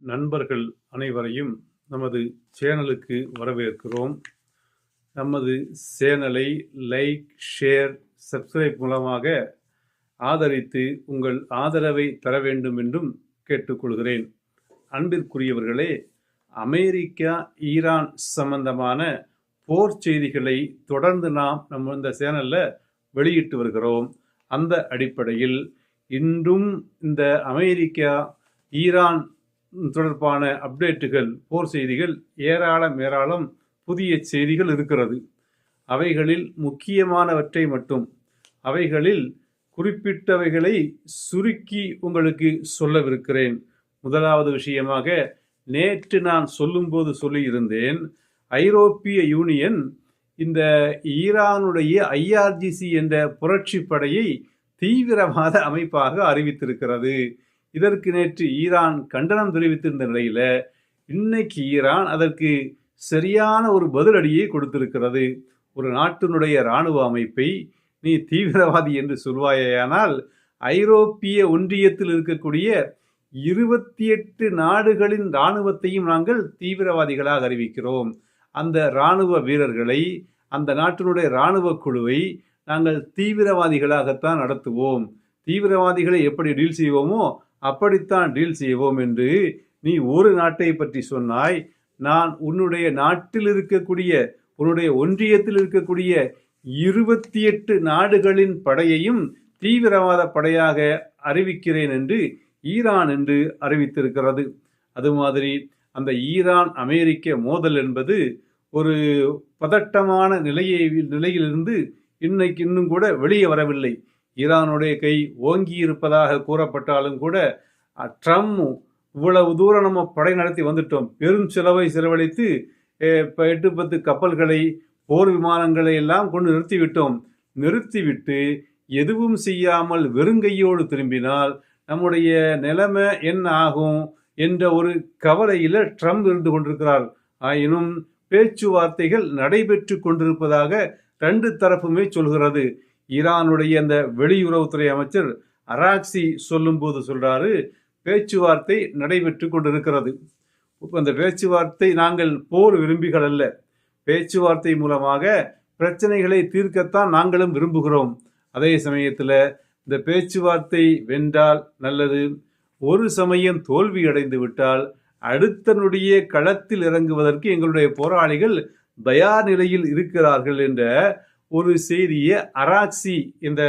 நண்பர்கள் அனைவரையும் நமது சேனலுக்கு வரவேற்கிறோம். நமது சேனலை லைக் ஷேர் சப்ஸ்கிரைப் மூலமாக ஆதரித்து உங்கள் ஆதரவை தர வேண்டும் என்றும் கேட்டுக்கொள்கிறேன். அன்பிற்குரியவர்களே அமெரிக்கா ஈரான் சம்பந்தமான போர் செய்திகளை தொடர்ந்து நாம் நம்ம இந்த சேனலில் வெளியிட்டு வருகிறோம். அந்த அடிப்படையில் இன்றும் இந்த அமெரிக்கா ஈரான் தொடர்பான அப்டேட்டுகள் போர் செய்திகள் ஏராளம் ஏராளம் புதிய செய்திகள் இருக்கிறது. அவைகளில் முக்கியமானவற்றை மட்டும் அவைகளில் குறிப்பிட்டவைகளை சுருக்கி உங்களுக்கு சொல்லவிருக்கிறேன். முதலாவது விஷயமாக நேற்று நான் சொல்லும்போது சொல்லியிருந்தேன் ஐரோப்பிய யூனியன் இந்த ஈரானுடைய ஐஆர்ஜிசி என்ற புரட்சி படையை தீவிரவாத அமைப்பாக அறிவித்திருக்கிறது. இதற்கு நேற்று ஈரான் கண்டனம் தெரிவித்திருந்த நிலையில் இன்னைக்கு ஈரான் அதற்கு சரியான ஒரு பதிலடியை கொடுத்திருக்கிறது. ஒரு நாட்டினுடைய இராணுவ அமைப்பை நீ தீவிரவாதி என்று சொல்வாயானால் ஐரோப்பிய ஒன்றியத்தில் இருக்கக்கூடிய இருபத்தி எட்டு நாடுகளின் இராணுவத்தையும் நாங்கள் தீவிரவாதிகளாக அறிவிக்கிறோம். அந்த இராணுவ வீரர்களை அந்த நாட்டினுடைய இராணுவ குழுவை நாங்கள் தீவிரவாதிகளாகத்தான் நடத்துவோம். தீவிரவாதிகளை எப்படி டீல் செய்வோமோ அப்படித்தான் டீல் செய்வோம் என்று நீ ஒரு நாட்டை பற்றி சொன்னாய். நான் உன்னுடைய நாட்டில் இருக்கக்கூடிய உன்னுடைய ஒன்றியத்தில் இருக்கக்கூடிய இருபத்தி எட்டு நாடுகளின் படையையும் தீவிரவாத படையாக அறிவிக்கிறேன் என்று ஈரான் என்று அறிவித்திருக்கிறது. அது மாதிரி அந்த ஈரான் அமெரிக்க மோதல் என்பது ஒரு பதட்டமான நிலையை நிலையிலிருந்து இன்னைக்கு இன்னும் கூட வெளியே வரவில்லை. ஈரானுடைய கை ஓங்கி இருப்பதாக கூறப்பட்டாலும் கூட ட்ரம்ப் இவ்வளவு தூரம் நம்ம படை நடத்தி வந்துட்டோம். பெரும் செலவை செலவழித்து இப்போ எட்டு பத்து கப்பல்களை போர் விமானங்களை எல்லாம் கொண்டு நிறுத்திவிட்டோம். நிறுத்திவிட்டு எதுவும் செய்யாமல் வெறுங்கையோடு திரும்பினால் நம்முடைய நிலைமை என்ன ஆகும் என்ற ஒரு கவலையில் ட்ரம்ப் இருந்து கொண்டிருக்கிறார். ஆயினும் பேச்சுவார்த்தைகள் நடைபெற்று கொண்டிருப்பதாக ரெண்டு தரப்புமே சொல்கிறது. ஈரானுடைய அந்த வெளியுறவுத்துறை அமைச்சர் அராக்சி சொல்லும்போது சொல்கிறாரு பேச்சுவார்த்தை நடைபெற்று கொண்டிருக்கிறது. இப்போ அந்த பேச்சுவார்த்தை நாங்கள் போர் விரும்பிகள் அல்ல. பேச்சுவார்த்தை மூலமாக பிரச்சனைகளை தீர்க்கத்தான் நாங்களும் விரும்புகிறோம். அதே சமயத்தில் இந்த பேச்சுவார்த்தை வென்றால் நல்லது. ஒரு சமயம் தோல்வி அடைந்து விட்டால் அடுத்தனுடைய களத்தில் இறங்குவதற்கு எங்களுடைய போராளிகள் தயார் நிலையில் இருக்கிறார்கள் என்ற ஒரு செய்தியை அராக்சி இந்த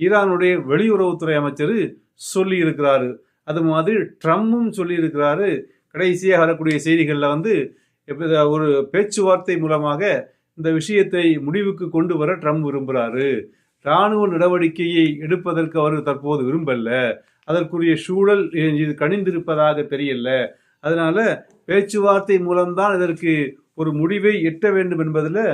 ஈரானுடைய வெளியுறவுத்துறை அமைச்சர் சொல்லி இருக்கிறாரு அது மாதிரி ட்ரம்மும் சொல்லி இருக்கிறாரு கடைசியாக வரக்கூடிய செய்திகளில் வந்து ஒரு பேச்சுவார்த்தை மூலமாக இந்த விஷயத்தை முடிவுக்கு கொண்டு வர ட்ரம்ப் விரும்புகிறாரு இராணுவ நடவடிக்கையை எடுப்பதற்கு அவர் தற்போது விரும்பல. அதற்குரிய சூழல் இது கணிந்திருப்பதாக தெரியல. அதனால பேச்சுவார்த்தை மூலம்தான் இதற்கு ஒரு முடிவை எட்ட வேண்டும் என்பதில்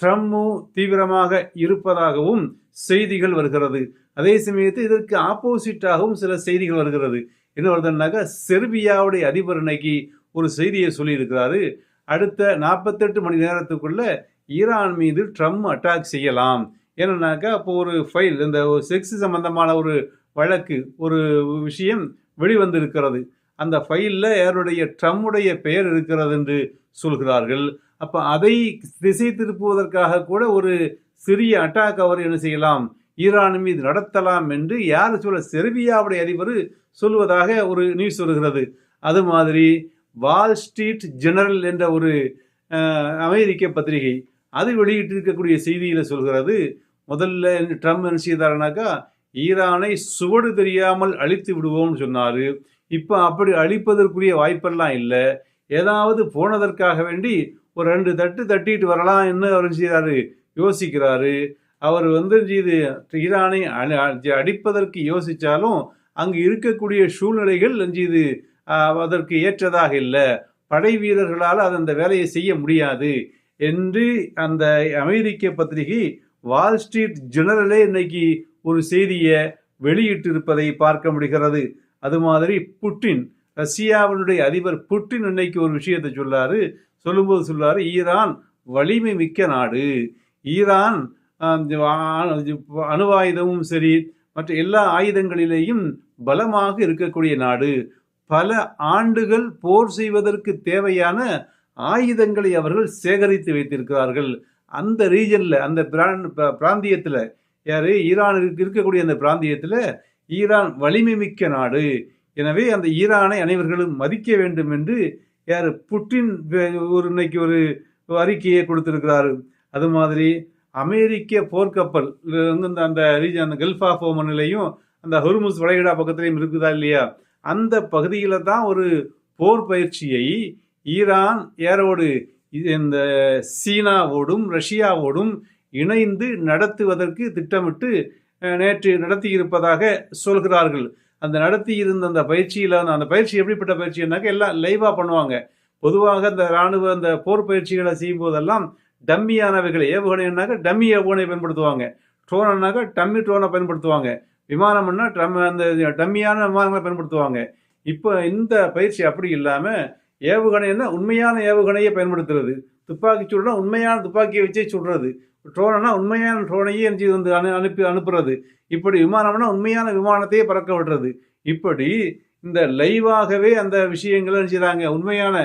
ட்ரம்மு தீவிரமாக இருப்பதாகவும் செய்திகள் வருகிறது. அதே சமயத்தில் இதற்கு ஆப்போசிட்டாகவும் சில செய்திகள் வருகிறது. என்ன வருதுன்னாக்கா செர்பியாவுடைய அதிபர் இன்னைக்கு ஒரு செய்தியை சொல்லியிருக்கிறாரு. அடுத்த நாற்பத்தெட்டு மணி நேரத்துக்குள்ள ஈரான் மீது ட்ரம்ப் அட்டாக் செய்யலாம். ஏன்னாக்கா அப்போ ஒரு ஃபைல் இந்த ஒரு செக்ஸ் சம்பந்தமான ஒரு வழக்கு ஒரு விஷயம் வெளிவந்திருக்கிறது. அந்த ஃபைலில் யாருடைய ட்ரம்முடைய பெயர் இருக்கிறது என்று சொல்கிறார்கள். அப்போ அதை திசை திருப்புவதற்காக கூட ஒரு சிறிய அட்டாக் அவர் என்ன செய்யலாம்? ஈரான் மீது நடத்தலாம் என்று யார் சொல்ல செர்பியாவுடைய அதிபர் சொல்வதாக ஒரு நியூஸ் வருகிறது. அது மாதிரி வால் ஸ்ட்ரீட் ஜெனரல் என்ற ஒரு அமெரிக்க பத்திரிகை அது வெளியிட்டிருக்கக்கூடிய செய்தியில் சொல்கிறது முதல்ல ட்ரம்ப் என்ன செய்தாருனாக்கா ஈரானை சுவடு தெரியாமல் அழித்து விடுவோம்னு சொன்னார். இப்போ அப்படி அழிப்பதற்குரிய வாய்ப்பெல்லாம் இல்லை. ஏதாவது போனதற்காக வேண்டி ஒரு ரெண்டு தட்டு தட்டிட்டு வரலாம். என்ன அவர் செய்கிறாரு யோசிக்கிறாரு. அவர் வந்து இது ஈரானை அழி- அடிப்பதற்கு யோசித்தாலும் அங்கு இருக்கக்கூடிய சூழ்நிலைகள் இது அதற்கு ஏற்றதாக இல்லை. படை வீரர்களால் அது அந்த வேலையை செய்ய முடியாது என்று அந்த அமெரிக்க பத்திரிகை வால் ஸ்ட்ரீட் ஜெனரலே இன்னைக்கு ஒரு செய்தியை வெளியிட்டிருப்பதை பார்க்க முடிகிறது. அது மாதிரி புட்டின் ரஷ்யாவினுடைய அதிபர் புட்டின் இன்னைக்கு ஒரு விஷயத்தை சொல்லாரு. சொல்லும்போது சொல்லுவார் ஈரான் வலிமை மிக்க நாடு. ஈரான் அணுவாயுதமும் சரி மற்ற எல்லா ஆயுதங்களிலேயும் பலமாக இருக்கக்கூடிய நாடு. பல ஆண்டுகள் போர் செய்வதற்கு தேவையான ஆயுதங்களை அவர்கள் சேகரித்து வைத்திருக்கிறார்கள். அந்த ரீஜனில் அந்த பிரான்- ப- பிராந்தியத்துல ஈரான் இருக்கக்கூடிய அந்த பிராந்தியத்தில் ஈரான் வலிமை மிக்க நாடு. எனவே அந்த ஈரானை அனைவர்களும் மதிக்க வேண்டும் என்று யார்? புட்டின் ஒரு இன்னைக்கு ஒரு அறிக்கையை கொடுத்துருக்கிறார். அது மாதிரி அமெரிக்க போர்க்கப்பல் வந்து இந்த- அந்த ரீஜன் அந்த கல்ஃப் ஆஃப் ஓமன்லையும் அந்த ஹொர்முஸ் வளைகுடா பக்கத்துலையும் இருக்குதா இல்லையா? அந்த பகுதியில் தான் ஒரு போர் பயிற்சியை ஈரான் ஏரோடு இந்த சீனாவோடும் ரஷ்யாவோடும் இணைந்து நடத்துவதற்கு திட்டமிட்டு நேற்று நடத்தியிருப்பதாக சொல்கிறார்கள். அந்த நடத்தி இருந்த அந்த பயிற்சியில் அந்த பயிற்சி எப்படிப்பட்ட பயிற்சினாக்க எல்லாம் லைவாக பண்ணுவாங்க. பொதுவாக அந்த ராணுவ அந்த போர் பயிற்சிகளை செய்யும் போதெல்லாம் டம்மியானவைகளை ஏவுகணைனாக்க டம்மி ஏவுகணையை பயன்படுத்துவாங்க. ட்ரோனாக்க டம்மி ட்ரோனை பயன்படுத்துவாங்க. விமானம்னா ட்ரம் அந்த டம்மியான விமானங்களை பயன்படுத்துவாங்க. இப்போ இந்த பயிற்சி அப்படி இல்லாமல் ஏவுகணைன்னா உண்மையான ஏவுகணையை பயன்படுத்துறது. துப்பாக்கி சுடுனா உண்மையான துப்பாக்கியை வச்சே சுடுறது. ட்ரோனா உண்மையான ட்ரோனையே எஞ்சி வந்து அனு அனுப்பி அனுப்புறது. இப்படி விமானம்னா உண்மையான விமானத்தையே பறக்க விடுறது. இப்படி இந்த லைவாகவே அந்த விஷயங்களை செய்கிறாங்க உண்மையான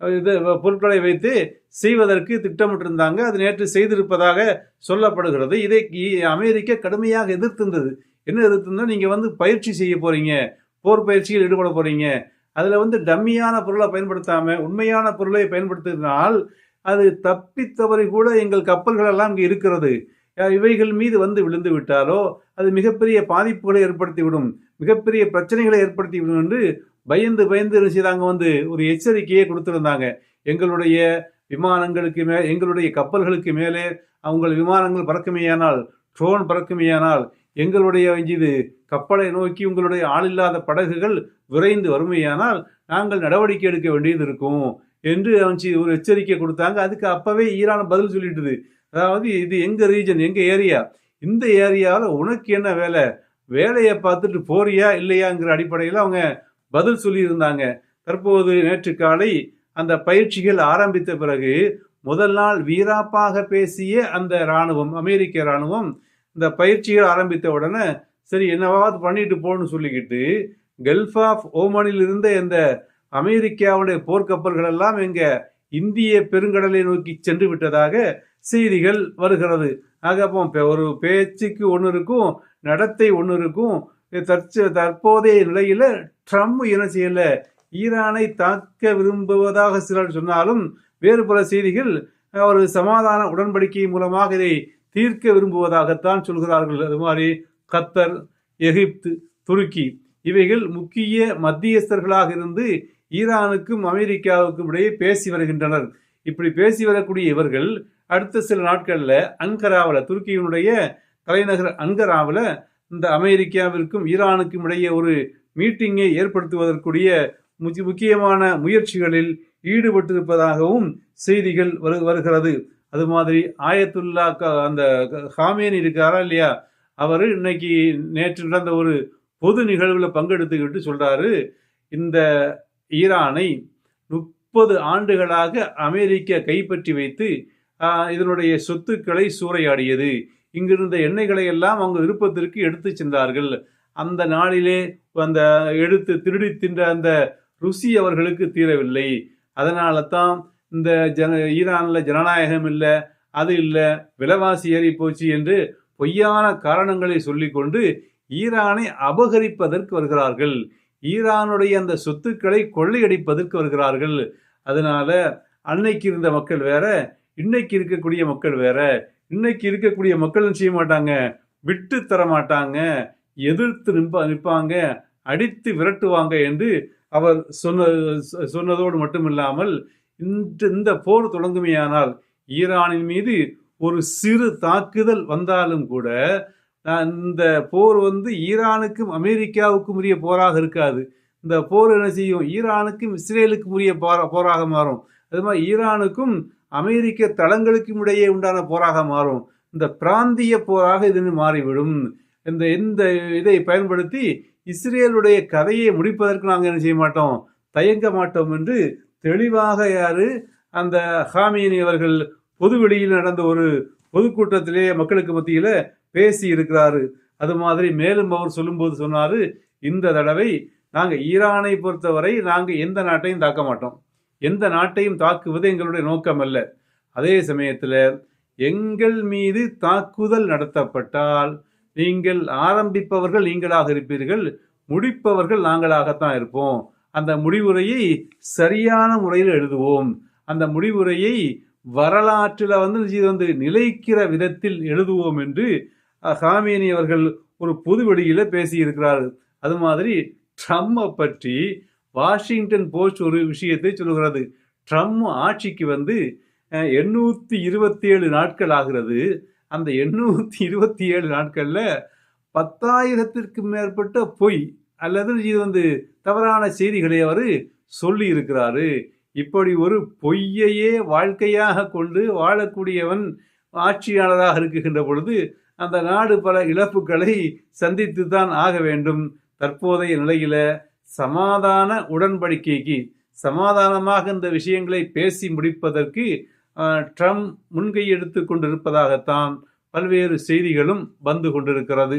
இது பொருட்களை வைத்து செய்வதற்கு திட்டமிட்டிருந்தாங்க. அது நேற்று செய்திருப்பதாக சொல்லப்படுகிறது. இதை அமெரிக்கா கடுமையாக எதிர்த்திருந்தது. என்ன எதிர்த்திருந்தா நீங்கள் வந்து பயிற்சி செய்ய போகிறீங்க போர் பயிற்சியில் ஈடுபட போகிறீங்க அதில் வந்து டம்மியான பொருளை பயன்படுத்தாமல் உண்மையான பொருளை பயன்படுத்தினால் அது தப்பி கூட எங்கள் கப்பல்கள் எல்லாம் இங்கே இருக்கிறது. இவைகள் மீது வந்து விழுந்து விட்டாலோ அது மிகப்பெரிய பாதிப்புகளை ஏற்படுத்திவிடும் மிகப்பெரிய பிரச்சனைகளை ஏற்படுத்திவிடும் என்று பயந்து பயந்து என்ன செய்தாங்க வந்து ஒரு எச்சரிக்கையை கொடுத்துருந்தாங்க. எங்களுடைய விமானங்களுக்கு மே எங்களுடைய கப்பல்களுக்கு மேலே அவங்க விமானங்கள் பறக்குமையானால் ட்ரோன் பறக்குமேயானால் எங்களுடைய இது கப்பலை நோக்கி உங்களுடைய ஆளில்லாத படகுகள் விரைந்து வறுமையானால் நாங்கள் நடவடிக்கை எடுக்க வேண்டியது இருக்கும். என்று அவன் ஒரு எச்சரிக்கை கொடுத்தாங்க. அதுக்கு அப்போவே ஈரான் பதில் சொல்லிட்டுது. அதாவது இது எங்கள் ரீஜன் எங்கள் ஏரியா இந்த ஏரியாவில் உனக்கு என்ன வேலை? வேலையை பார்த்துட்டு போறியா இல்லையாங்கிற அடிப்படையில் அவங்க பதில் சொல்லியிருந்தாங்க. தற்போது நேற்று காலை அந்த பயிற்சிகள் ஆரம்பித்த பிறகு முதல் நாள் வீராப்பாக பேசிய அந்த இராணுவம் அமெரிக்க இராணுவம் இந்த பயிற்சிகள் ஆரம்பித்த உடனே சரி என்னவாவது பண்ணிட்டு போன்னு சொல்லிக்கிட்டு கல்ஃப் ஆஃப் ஓமனில் இருந்த இந்த அமெரிக்காவுடைய போர்க்கப்பல்கள் எல்லாம் இங்க இந்திய பெருங்கடலை நோக்கி சென்று விட்டதாக செய்திகள் வருகிறது. ஆக அப்போ ஒரு பேச்சுக்கு ஒன்று இருக்கும் நடத்தை ஒன்று இருக்கும். தற்ச தற்போதைய நிலையில ட்ரம்ப் என்ன செய்யல? ஈரானை தாக்க விரும்புவதாக சிலர் சொன்னாலும் வேறு பல செய்திகள் ஒரு சமாதான உடன்படிக்கை மூலமாக இதை தீர்க்க விரும்புவதாகத்தான் சொல்கிறார்கள். அது மாதிரி கத்தர் எகிப்து துருக்கி இவைகள் முக்கிய மத்தியஸ்தர்களாக இருந்து ஈரானுக்கும் அமெரிக்காவுக்கும் இடையே பேசி வருகின்றனர். இப்படி பேசி வரக்கூடிய இவர்கள் அடுத்த சில நாட்களில் அன்கராவில் துருக்கியினுடைய தலைநகர் அன்கராவில் இந்த அமெரிக்காவிற்கும் ஈரானுக்கும் இடையே ஒரு மீட்டிங்கை ஏற்படுத்துவதற்குரிய முக்கியமான முயற்சிகளில் ஈடுபட்டிருப்பதாகவும் செய்திகள் வரு வருகிறது. அது மாதிரி ஆயத்துல்லா க- அந்த ஹாமேன் இருக்காரா இல்லையா? அவர் இன்னைக்கு நேற்று நடந்த ஒரு பொது நிகழ்வில் பங்கெடுத்துக்கிட்டு சொல்கிறாரு இந்த ஈரானை முப்பது ஆண்டுகளாக அமெரிக்கா கைப்பற்றி வைத்து இதனுடைய சொத்துக்களை சூறையாடியது. இங்கிருந்த எண்ணெய்களை எல்லாம் அவங்க விருப்பத்திற்கு எடுத்து சென்றார்கள். அந்த நாளிலே அந்த எடுத்து திருடி தின்ற அந்த ருசி அவர்களுக்கு தீரவில்லை. அதனால தான் இந்த ஜன ஈரானில் ஜனநாயகம் இல்லை அது இல்லை விலைவாசி ஏறி போச்சு என்று பொய்யான காரணங்களை சொல்லிக்கொண்டு ஈரானை அபகரிப்பதற்கு வருகிறார்கள். ஈரானுடைய அந்த சொத்துக்களை கொள்ளையடிப்பதற்கு வருகிறார்கள். அதனால அன்னைக்கு இருந்த மக்கள் வேற இன்னைக்கு இருக்கக்கூடிய மக்கள் வேற இன்னைக்கு இருக்கக்கூடிய மக்கள் செய்ய மாட்டாங்க? விட்டு தர மாட்டாங்க. எதிர்த்து நிற்ப நிற்பாங்க. அடித்து விரட்டுவாங்க என்று அவர் சொன்ன சொன்னதோடு மட்டுமில்லாமல் இந்த இந்த போர் தொடங்குமையானால் ஈரானின் மீது ஒரு சிறு தாக்குதல் வந்தாலும் கூட இந்த போர் வந்து ஈரானுக்கும் அமெரிக்காவுக்கும் உரிய போராக இருக்காது. இந்த போர் என்ன செய்யும்? ஈரானுக்கும் இஸ்ரேலுக்கும் உரிய போரா- போராக மாறும். அது மாதிரி ஈரானுக்கும் அமெரிக்க தளங்களுக்கும் இடையே உண்டான போராக மாறும். இந்த பிராந்திய போராக இது மாறிவிடும். இந்த இந்த இதை பயன்படுத்தி இஸ்ரேலுடைய கதையை முடிப்பதற்கு நாங்கள் என்ன செய்ய மாட்டோம்? தயங்க மாட்டோம் என்று தெளிவாக யாரு? அந்த ஹாமியினி அவர்கள் பொதுவெளியில் நடந்த ஒரு பொதுக்கூட்டத்திலே மக்களுக்கு மத்தியில் பேசி இருக்கிறாரு. அது மாதிரி மேலும் அவர் சொல்லும்போது சொன்னாரு இந்த தடவை நாங்கள் ஈரானை பொறுத்தவரை நாங்கள் எந்த நாட்டையும் தாக்க மாட்டோம். எந்த நாட்டையும் தாக்குவது எங்களுடைய நோக்கம் அல்ல. அதே சமயத்தில் எங்கள் மீது தாக்குதல் நடத்தப்பட்டால் நீங்கள் ஆரம்பிப்பவர்கள் நீங்களாக இருப்பீர்கள் முடிப்பவர்கள் நாங்களாகத்தான் இருப்போம். அந்த முடிவுரையை சரியான முறையில் எழுதுவோம். அந்த முடிவுரையை வரலாற்றில் வந்து இது வந்து நிலைக்கிற விதத்தில் எழுதுவோம் என்று ஹாமேனி அவர்கள் ஒரு பொது வெளியில பேசியிருக்கிறார். அது மாதிரி ட்ரம்மை பற்றி வாஷிங்டன் போஸ்ட் ஒரு விஷயத்தை சொல்கிறது ட்ரம் ஆட்சிக்கு வந்து எண்ணூற்றி இருபத்தி ஏழு நாட்கள் ஆகிறது. அந்த எண்ணூற்றி இருபத்தி ஏழு நாட்களில் பத்தாயிரத்திற்கு மேற்பட்ட பொய் அல்லது இது வந்து தவறான செய்திகளை அவர் சொல்லி இருக்கிறாரு இப்படி ஒரு பொய்யையே வாழ்க்கையாக கொண்டு வாழக்கூடியவன் ஆட்சியாளராக இருக்குகின்ற பொழுது அந்த நாடு பல இழப்புகளை சந்தித்து தான் ஆக வேண்டும். தற்போதைய நிலையில சமாதான உடன்படிக்கைக்கு சமாதானமாக இந்த விஷயங்களை பேசி முடிப்பதற்கு ட்ரம்ப் முன்கையெடுத்து கொண்டிருப்பதாகத்தான் பல்வேறு செய்திகளும் வந்து கொண்டிருக்கிறது.